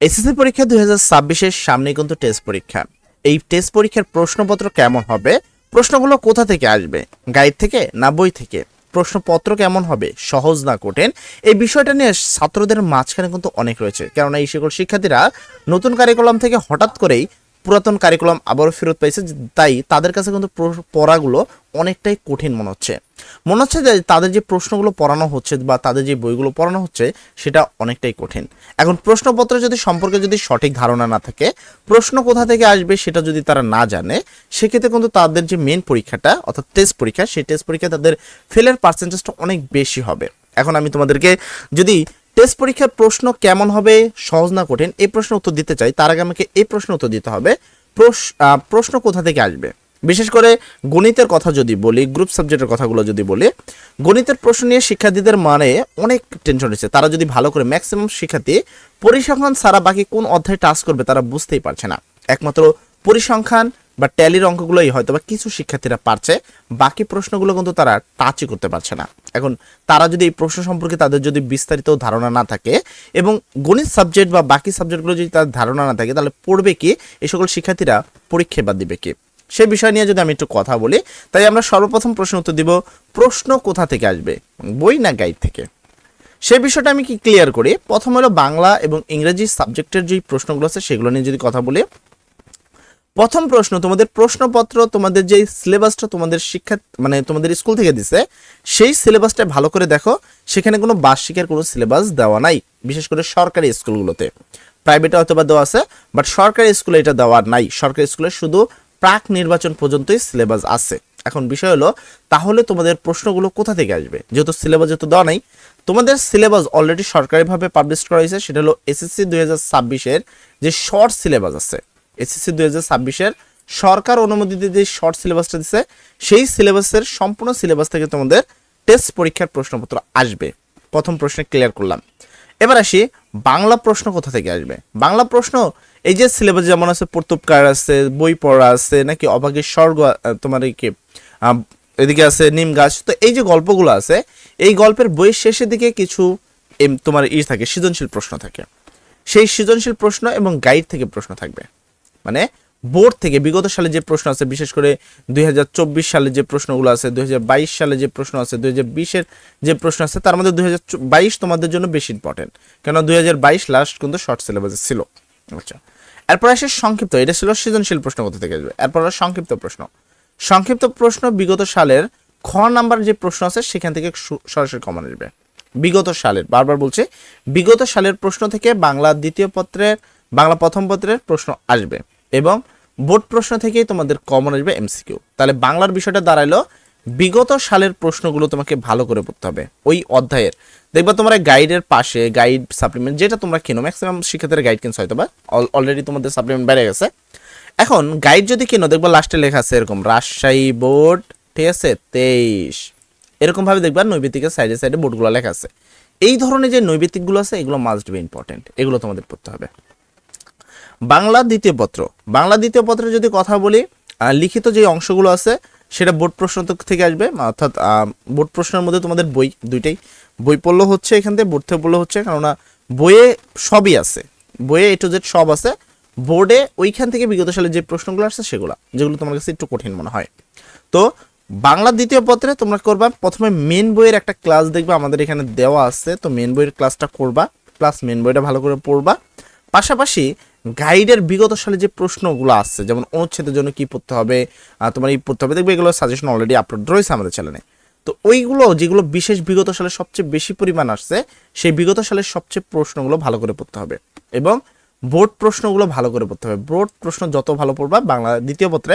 SSC পরীক্ষা দুই হাজার ছাব্বিশের সামনে কিন্তু টেস্ট পরীক্ষা। এই টেস্ট পরীক্ষার প্রশ্নপত্র কেমন হবে? প্রশ্নগুলো কোথা থেকে আসবে? গাইড থেকে না বই থেকে? প্রশ্নপত্র কেমন হবে? সহজ না কঠিন? এই বিষয়টা নিয়ে ছাত্রদের মাঝখানে কিন্তু অনেক রয়েছে। কেননা এই সকল শিক্ষার্থীরা নতুন কারিকুলাম থেকে হঠাৎ করেই পুরাতন কারিকুলাম আবারও ফেরত পাইছে তাই তাদের কাছে কিন্তু পড়াগুলো অনেকটাই কঠিন মনে হচ্ছে। মনে হচ্ছে যে তাদের যে প্রশ্নগুলো পড়ানো হচ্ছে বা তাদের যে বইগুলো পড়ানো হচ্ছে, সেটা অনেকটাই কঠিন। এখন প্রশ্নপত্র যদি সম্পর্কে যদি সঠিক ধারণা না থাকে, প্রশ্ন কোথা থেকে আসবে সেটা যদি তারা না জানে, সেক্ষেত্রে কিন্তু তাদের যে মেন পরীক্ষাটা, অর্থাৎ টেস্ট পরীক্ষা, সেই টেস্ট পরীক্ষায় তাদের ফেলের পার্সেন্টেজটা অনেক বেশি হবে। এখন আমি তোমাদেরকে যদি টেস্ট পরীক্ষার প্রশ্ন কেমন হবে? সহজ না কঠিন? এই প্রশ্ন উত্তর দিতে চাই। তার আগে আমাকে এই প্রশ্ন উত্তর দিতে হবে। প্রশ- প্রশ্ন কোথা থেকে আসবে? বিশেষ করে গণিতের কথা যদি বলি গ্রুপ সাবজেক্টের কথাগুলো যদি বলি, গণিতের প্রশ্ন নিয়ে শিক্ষার্থীদের মানে অনেক টেনশন রয়েছে। তারা যদি ভালো করে ম্যাক্সিমাম শিক্ষার্থী পরিসংখ্যান ছাড়া বাকি কোন অধ্যায় টাচ করবে, তারা বুঝতেই পারছে না। একমাত্র পরিসংখ্যান বা ট্যালির অঙ্কগুলোই হয়তো বা কিছু শিক্ষার্থীরা পারছে, বাকি প্রশ্নগুলো কিন্তু তারা টাচই করতে পারছে না। এখন তারা যদি এই প্রশ্ন সম্পর্কে তাদের যদি বিস্তারিত ধারণা না থাকে এবং গণিত সাবজেক্ট বা বাকি সাবজেক্টগুলো যদি তাদের ধারণা না থাকে, তাহলে পড়বে কি? এই সকল শিক্ষার্থীরা পরীক্ষা বাদ দিবে কি? সে বিষয় নিয়ে যদি আমি একটু কথা বলি, তাই আমরা সর্বপ্রথম প্রশ্ন উত্তর দিব, প্রশ্ন কোথা থেকে আসবে? বই না গাইড থেকে? সে বিষয়টা আমি কি ক্লিয়ার করি? প্রথম হলো বাংলা এবং ইংরেজি সাবজেক্টের যে প্রশ্নগুলো আছে, সেগুলো নিয়ে যদি কথা বলি প্রথম প্রশ্ন, তোমাদের প্রশ্নপত্র, তোমাদের যে সিলেবাসটা তোমাদের শিক্ষা মানে তোমাদের স্কুল থেকে দিছে, সেই সিলেবাসটা ভালো করে দেখো। সেখানে কোনো বার্ষিকের কোনো সিলেবাস দেওয়া নাই, বিশেষ করে সরকারি স্কুলগুলোতে। প্রাইভেটে হয়তো বা দেওয়া আছে বাট সরকারি স্কুলে এটা দেওয়া নাই। সরকারি স্কুলে শুধু প্রাক নির্বাচন পর্যন্তই সিলেবাস আছে। এখন বিষয় হলো, তাহলে তোমাদের প্রশ্নগুলো কোথা থেকে আসবে? যেহেতু সিলেবাস যেহেতু দেওয়া নাই, তোমাদের সিলেবাস অলরেডি সরকারিভাবে পাবলিশ করা হয়েছে, সেটা হলো এসএসসি দুই হাজার ছাব্বিশের যে শর্ট সিলেবাস আছে। এসএসসি দুই হাজার সরকার অনুমোদিত যে শর্ট সিলেবাসটা দিচ্ছে সেই সিলেবাসের সম্পূর্ণ সিলেবাস থেকে তোমাদের টেস্ট পরীক্ষার প্রশ্নপত্র আসবে। প্রথম প্রশ্নে ক্লিয়ার করলাম। এবার আসি বাংলা প্রশ্ন কোথা থেকে আসবে? বাংলা প্রশ্ন, এই যে সিলেবাস যেমন আছে প্রতুপকার আছে, বই পড়া আছে, নাকি অভাগের স্বর্গ তোমার এই কি এদিকে আছে নিম গাছ। তো এই যে গল্পগুলো আছে, এই গল্পের বইয়ের শেষের দিকে কিছু তোমার ই থাকে, সৃজনশীল প্রশ্ন থাকে। সেই সৃজনশীল প্রশ্ন এবং গাইড থেকে প্রশ্ন থাকবে। মানে বোর্ড থেকে বিগত সালে যে প্রশ্ন আছে, বিশেষ করে দুই সালে যে প্রশ্নগুলো আছে, দুই হাজার বাইশ সালে যে প্রশ্ন আছে, দুই এর যে প্রশ্ন আছে, তার মধ্যে দুই হাজার বাইশ তোমাদের জন্য বেশি ইম্পর্টেন্ট কেন দুই হাজার বাইশ লাস্ট কিন্তু শর্ট সিলেবাসে ছিল। আচ্ছা। এরপর আসে সংক্ষিপ্ত, এটা ছিল সৃজনশীল প্রশ্ন কোথা থেকে আসবে। এরপর সংক্ষিপ্ত প্রশ্ন। সংক্ষিপ্ত প্রশ্ন বিগত সালের খ নাম্বার যে প্রশ্ন আছে, সেখান থেকে সরাসরি কমন আসবে। বিগত সালের, বারবার বলছে, বিগত সালের প্রশ্ন থেকে বাংলা দ্বিতীয় পত্রের বাংলা প্রথম পত্রের প্রশ্ন আসবে এবং বোর্ড প্রশ্ন থেকেই তোমাদের কমন আসবে এমসিকিউ তাহলে বাংলার বিষয়টা দাঁড়াল, বিগত সালের প্রশ্নগুলো তোমাকে ভালো করে পড়তে হবে ওই অধ্যায়ের। দেখবা তোমরা গাইডের পাশে গাইড সাপ্লিমেন্ট যেটা তোমরা কেনো ম্যাক্সিমাম শিক্ষার্থীরা গাইড কিনছো হয়তো বা অলরেডি তোমাদের সাপ্লিমেন্ট বেড়ে গেছে। এখন গাইড যদি কেনো, দেখবা লাস্টে লেখা আছে এরকম, রাজশাহী বোর্ড, ঠিক আছে, তেইশ। এরকম ভাবে দেখবা নৈবেতিকের সাইডে সাইডে বোর্ডগুলো লেখা আছে। এই ধরনের যে নৈবেতিকগুলো আছে, এগুলো মাস্ট বি ইম্পর্টেন্ট এগুলো তোমাদের পড়তে হবে। বাংলা দ্বিতীয় পত্র। বাংলা দ্বিতীয় পত্রে যদি কথা বলি লিখিত যে অংশগুলো আছে, সেটা বোর্ড প্রশ্ন থেকে আসবে অর্থাৎ বোর্ড প্রশ্নের মধ্যে তোমাদের বই দুইটাই। বই পড়লেও হচ্ছে এখান থেকে, বোর্ড থেকে পড়লেও হচ্ছে, কেননা বইয়ে সবই আছে। বইয়ে এ টু জেড সব আছে। বোর্ডে ওইখান থেকে বিগত সালে যে প্রশ্নগুলো আসছে, সেগুলো, যেগুলো তোমার কাছে একটু কঠিন মনে হয়। তো, বাংলা দ্বিতীয় পত্রে তোমরা করবা, প্রথমে মেন বইয়ের একটা ক্লাস দেখবে, আমাদের এখানে দেওয়া আছে, তো মেন বইয়ের ক্লাসটা করবা প্লাস মেন বইটা ভালো করে পড়বা। পাশাপাশি গাইডের বিগত সালে যে প্রশ্নগুলো আসছে, যেমন অনুচ্ছেদের জন্য কি পড়তে হবে তোমার এই পড়তে হবে, দেখবে এগুলো সাজেশন অলরেডি আপলোড রয়েছে আমাদের চ্যানেলে তো ওইগুলো, যেগুলো বিশেষ বিগত সালে সবচেয়ে বেশি পরিমাণ আসছে, সেই বিগত সালের সবচেয়ে প্রশ্নগুলো ভালো করে পড়তে হবে এবং বোর্ড প্রশ্নগুলো ভালো করে পড়তে হবে। বোর্ড প্রশ্ন যত ভালো পড়বা, বাংলা দ্বিতীয় পত্রে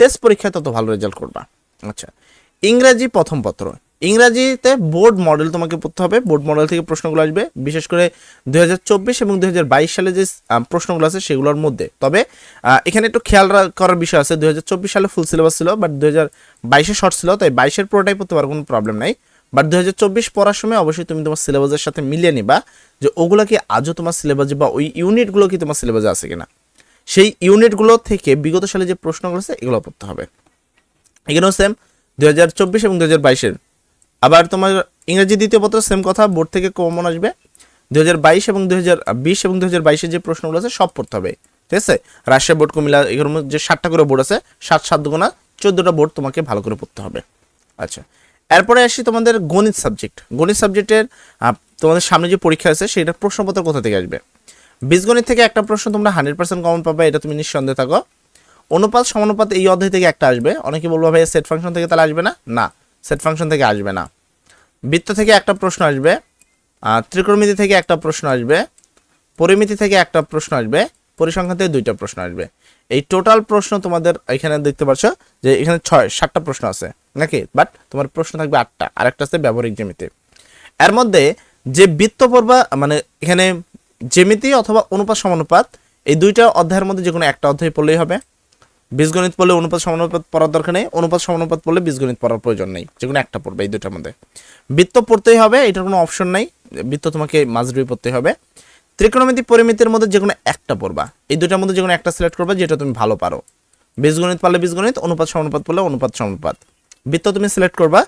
টেস্ট পরীক্ষায় তত ভালো রেজাল্ট করবা। আচ্ছা ইংরাজি প্রথম পত্র। ইংরাজিতে বোর্ড মডেল তোমাকে পড়তে হবে। বোর্ড মডেল থেকে প্রশ্নগুলো আসবে। বিশেষ করে দুই হাজার চব্বিশ এবং দুই হাজার বাইশ সালে যে প্রশ্নগুলো আছে সেগুলোর মধ্যে। তবে এখানে একটু খেয়াল করার বিষয় আছে। দুই হাজার চব্বিশ সালে ফুল সিলেবাস ছিল বাট দুই হাজার শর্ট ছিল, তাই বাইশের পুরোটাই পড়তে পারো, কোনো প্রবলেম নাই। বাট দুই হাজার চব্বিশ পড়ার সময় অবশ্যই তুমি তোমার সিলেবাসের সাথে মিলিয়ে নিবা যে ওগুলো কি আজও তোমার সিলেবাসে বা ওই ইউনিটগুলো কি তোমার সিলেবাসে আছে কিনা। সেই ইউনিটগুলো থেকে বিগত সালে যে প্রশ্নগুলো আছে, এগুলো পড়তে হবে। এখানেও সেম দু হাজার চব্বিশ এবং দুই হাজার বাইশের। আবার তোমার ইংরেজি দ্বিতীয় পত্র সেম কথা বোর্ড থেকে কমন আসবে। হাজার বাইশ এবং হাজার বিশ এবং হাজার বাইশের যে প্রশ্নগুলো আছে, সব পড়তে হবে। ঠিক আছে? রাজশাহী বোর্ড কুমিল্লা, এগুলোর মধ্যে যে সাতটা করে বোর্ড আছে, সাত সাত দুগুণা চোদ্দোটা বোর্ড তোমাকে ভালো করে পড়তে হবে। আচ্ছা এরপরে আসি তোমাদের গণিত সাবজেক্ট গণিত সাবজেক্টের তোমাদের সামনে যে পরীক্ষা আছে, সেটা প্রশ্নপত্র কোথা থেকে আসবে? বীজগণিত থেকে একটা প্রশ্ন তোমরা হান্ড্রেড পার্সেন্ট কমন পাবে, এটা তুমি নিঃসন্দেহে থাকো। অনুপাত, সমানুপাত এই অধ্যায় থেকে একটা আসবে। অনেকে বলব ভাই সেট ফাংশন থেকে তাহলে আসবে না? না। সেট ফাংশন থেকে আসবে না। বৃত্ত থেকে একটা প্রশ্ন আসবে ত্রিকোণমিতি থেকে একটা প্রশ্ন আসবে, পরিমিতি থেকে একটা প্রশ্ন আসবে, পরিসংখ্যান থেকে দুইটা প্রশ্ন আসবে। এই টোটাল প্রশ্ন তোমাদের এখানে দেখতে পাচ্ছ যে এখানে ছয়, সাতটা প্রশ্ন আছে, নাকি? বাট তোমার প্রশ্ন থাকবে আটটা আর একটা আছে ব্যবহারিক জ্যামিতি। এর মধ্যে যে বৃত্ত পড়বা মানে এখানে জ্যামিতি অথবা অনুপাত সমানুপাত, এই দুইটা অধ্যায়ের মধ্যে যে কোনো একটা অধ্যায় পড়লেই হবে। বীজগণিত পড়লে অনুপাত সমানুপাত পড়ার দরকার নেই, অনুপাত সমানুপাত পড়লে বীজগণিত পড়ার প্রয়োজন নেই, যে কোনো একটা পড়বে এই দুটার মধ্যে। বৃত্ত পড়তেই হবে, এটার কোনো অপশন নাই, বৃত্ত তোমাকে মাঝবি পড়তে হবে। ত্রিকোণমিতি পরিমিতির মধ্যে যে কোনো একটা পড়বা, এই দুটার মধ্যে যে কোনো একটা সিলেক্ট করবা, যেটা তুমি ভালো পারো। বীজগণিত পারলে বীজগণিত, অনুপাত সমানুপাত পড়লে অনুপাত সমানুপাত। বৃত্ত তুমি সিলেক্ট করবা,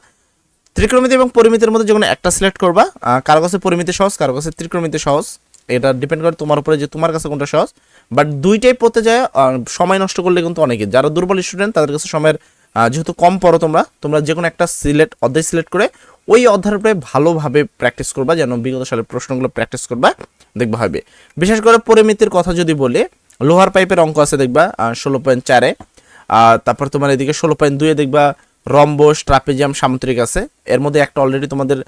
ত্রিকোণমিতি এবং পরিমিতির মধ্যে যে কোনো একটা সিলেক্ট করবা কারও কাছে পরিমিতি সহজ কারও কাছে ত্রিকোণমিতি সহজ। এটা ডিপেন্ড করে তোমার উপরে যে তোমার কাছে কোনটা সহজ। বাট দুইটাই পড়তে যায় সময় নষ্ট করলে কিন্তু অনেকে। যারা দুর্বল স্টুডেন্ট তাদের কাছে সময়ের যেহেতু কম পড়ো তোমরা তোমরা যে কোনো একটা সিলেক্ট অধ্যায় সিলেক্ট করে ওই অধ্যায়ের উপরে ভালোভাবে প্র্যাকটিস করবা যেন বিগত সালের প্রশ্নগুলো প্র্যাকটিস করবা, দেখবা হবে। বিশেষ করে পরিমিতির কথা যদি বলি, লোহার পাইপের অঙ্ক আছে দেখবা ষোলো পয়েন্ট চারে। তারপর তোমার এদিকে ষোলো পয়েন্ট দুয়ে দেখবা, রম্বস, ট্রাপেজিয়াম সামুদ্রিক আছে। এর মধ্যে একটা অলরেডি তোমাদের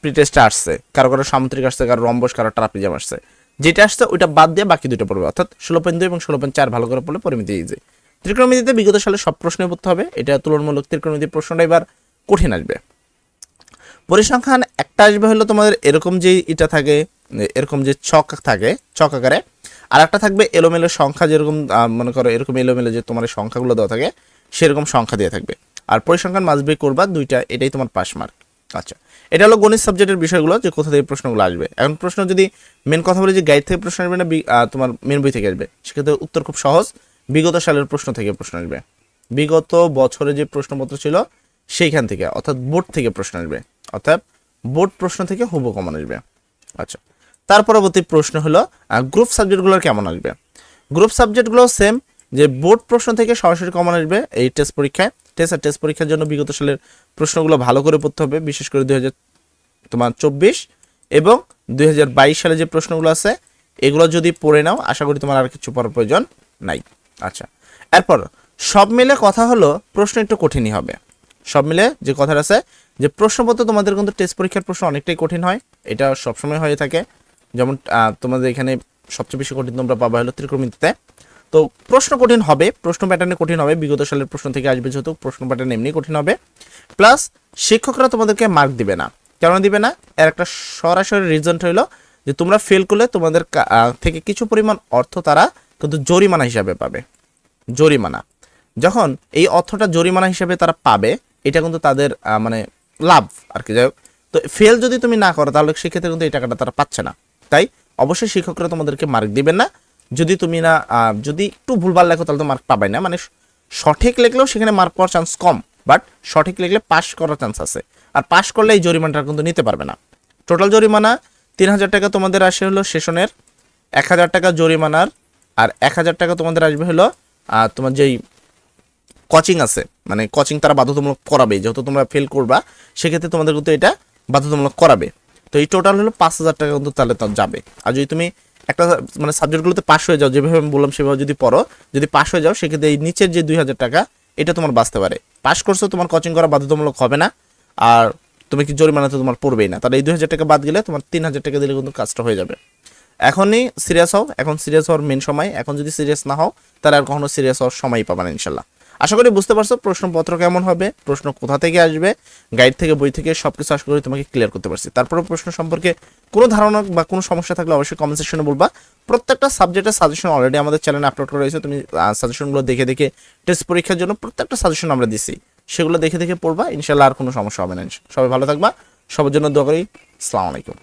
প্রি টেস্টে আসছে। কারও কারও সামুদ্রিক আসছে, কারও রম্বস, কারও ট্রাপেজিয়াম আসছে। যেটা আসছে ওইটা বাদ দিয়ে বাকি দুটো পড়বে। অর্থাৎ ষোলো পয়েন্ট দুই এবং ষোলো পয়েন্ট চার ভালো করে পড়লে পরিমিতি ইজি ত্রিকোণমিতিতে বিগত সালে সব প্রশ্নই পড়তে হবে। এটা তুলনামূলক ত্রিকোণমিতির প্রশ্নটা এবার কঠিন আসবে। পরিসংখ্যান একটা আসবে হলো তোমাদের এরকম যে এটা থাকে, এরকম যে ছক থাকে, ছক আকারে। আর একটা থাকবে এলোমেলো সংখ্যা যেরকম মনে করো এরকম এলোমেলো যে তোমার সংখ্যাগুলো দেওয়া থাকে, সেরকম সংখ্যা দিয়ে থাকবে। আর পরিসংখ্যান মাসবে করবা দুইটা, এটাই তোমার পাস মার্ক। আচ্ছা এটা হলো গণিত সাবজেক্টের বিষয়গুলো যে কোথা থেকে প্রশ্নগুলো আসবে। এখন প্রশ্ন যদি মেন কথা বলি যে গাইড থেকে প্রশ্ন আসবে না তোমার মেন বই থেকে আসবে? সেক্ষেত্রে উত্তর খুব সহজ, বিগত সালের প্রশ্ন থেকে প্রশ্ন আসবে। বিগত বছরে যে প্রশ্নপত্র ছিল, সেইখান থেকে, অর্থাৎ বোর্ড থেকে প্রশ্ন আসবে। অর্থাৎ বোর্ড প্রশ্ন থেকে হুবো কমন আসবে। আচ্ছা তার পরবর্তী প্রশ্ন হলো গ্রুপ সাবজেক্টগুলোর কেমন আসবে? গ্রুপ সাবজেক্টগুলো সেম যে বোর্ড প্রশ্ন থেকে সরাসরি কমন আসবে এই টেস্ট পরীক্ষায়। টেস্ট আর টেস্ট পরীক্ষার জন্য বিগত সালের প্রশ্নগুলো ভালো করে পড়তে হবে, বিশেষ করে দুই হাজার তোমার চব্বিশ এবং দুই হাজার বাইশ সালে যে প্রশ্নগুলো আছে, এগুলো যদি পড়ে নাও, আশা করি তোমার আর কিছু পড়ার প্রয়োজন নাই। আচ্ছা এরপর সব মিলে কথা হলো প্রশ্ন একটু কঠিনই হবে। সব মিলে যে কথাটা আছে, যে প্রশ্নপত্র তোমাদের কিন্তু টেস্ট পরীক্ষার প্রশ্ন অনেকটাই কঠিন হয়, এটা সবসময় হয়ে থাকে। যেমন তোমাদের এখানে সবচেয়ে বেশি কঠিন তোমরা পাবা হলো ত্রিকোণমিতিতে। তো প্রশ্ন কঠিন হবে, প্রশ্ন প্যাটার্নে কঠিন হবে, বিগত সালের প্রশ্ন থেকে আসবে যেহেতু প্রশ্ন প্যাটার্ন এমনি কঠিন হবে। প্লাস শিক্ষকরা তোমাদেরকে মার্ক দিবে না। কেন দিবে না? এর একটা সরাসরি রিজনটা হলো যে তোমরা ফেল করলে তোমাদের থেকে কিছু পরিমাণ অর্থ তারা কিন্তু জরিমানা হিসাবে পাবে। জরিমানা। যখন এই অর্থটা জরিমানা হিসাবে তারা পাবে, এটা কিন্তু তাদের মানে লাভ আর কি। যাই হোক, তো ফেল যদি তুমি না করো, তাহলে সেক্ষেত্রে কিন্তু এই টাকাটা তারা পাচ্ছে না। তাই অবশ্যই শিক্ষকরা তোমাদেরকে মার্ক দিবেন না। যদি তুমি না যদি একটু ভুলভাল লেখো, তাহলে তো মার্ক পাবে না। মানে সঠিক লেখলেও সেখানে মার্ক পাওয়ার চান্স কম বাট সঠিক লিখলে পাশ করার চান্স আছে। আর পাশ করলে এই জরিমানাটা কিন্তু নিতে পারবে না। টোটাল জরিমানা তিন হাজার টাকা তোমাদের আসে হলো সেশনের, এক হাজার টাকা জরিমানার, আর এক হাজার টাকা তোমাদের আসবে হলো তোমার যেই কোচিং আছে। মানে কোচিং তারা বাধ্যতামূলক করাবে, যেহেতু তোমরা ফেল করবা, সেক্ষেত্রে তোমাদের কিন্তু এটা বাধ্যতামূলক করাবে। তো এই টোটাল হলো পাঁচ হাজার টাকা কিন্তু তাহলে তো যাবে। আর যদি তুমি একটা মানে সাবজেক্টগুলোতে পাস হয়ে যাও, যেভাবে আমি বললাম সেভাবে যদি পড়ো, যদি পাশ হয়ে যাও, সেক্ষেত্রে এই নিচের যে দুই হাজার টাকা, এটা তোমার বাঁচতে পারে। পাস করছ, তোমার কোচিং করা বাধ্যতামূলক হবে না, আর তুমি কি জরিমানা তো তোমার পড়বেই না। তাহলে এই দুই হাজার টাকা বাদ গেলে তোমার তিন হাজার টাকা দিলে কিন্তু কাজটা হয়ে যাবে। এখনই সিরিয়াস হও, এখন সিরিয়াস হওয়ার মেন সময়। এখন যদি সিরিয়াস না হও, তাহলে আর কখনো সিরিয়াস হওয়ার সময়ই পাবে না, ইনশাল্লাহ। আশা করি বুঝতে পারছ, প্রশ্নপত্র কেমন হবে, প্রশ্ন কোথা থেকে আসবে গাইড থেকে, বই থেকে সব কিছু আশা করি তোমাকে ক্লিয়ার করতে পারছি। তারপরে প্রশ্ন সম্পর্কে কোনো ধারণা বা কোনো সমস্যা থাকলে অবশ্যই কমেন্ট সেকশনে বলবা। প্রত্যেকটা সাবজেক্টের সাজেশন অলরেডি আমাদের চ্যানেলে আপলোড করা রয়েছে তুমি সাজেশনগুলো দেখে দেখে টেস্ট পরীক্ষার জন্য প্রত্যেকটা সাজেশন আমরা দিছি। সেগুলো দেখে দেখে পড়বা ইনশাল্লাহ আর কোনো সমস্যা হবে না সবাই ভালো থাকবা, সবার জন্য দোয়া করি আলাইকুম।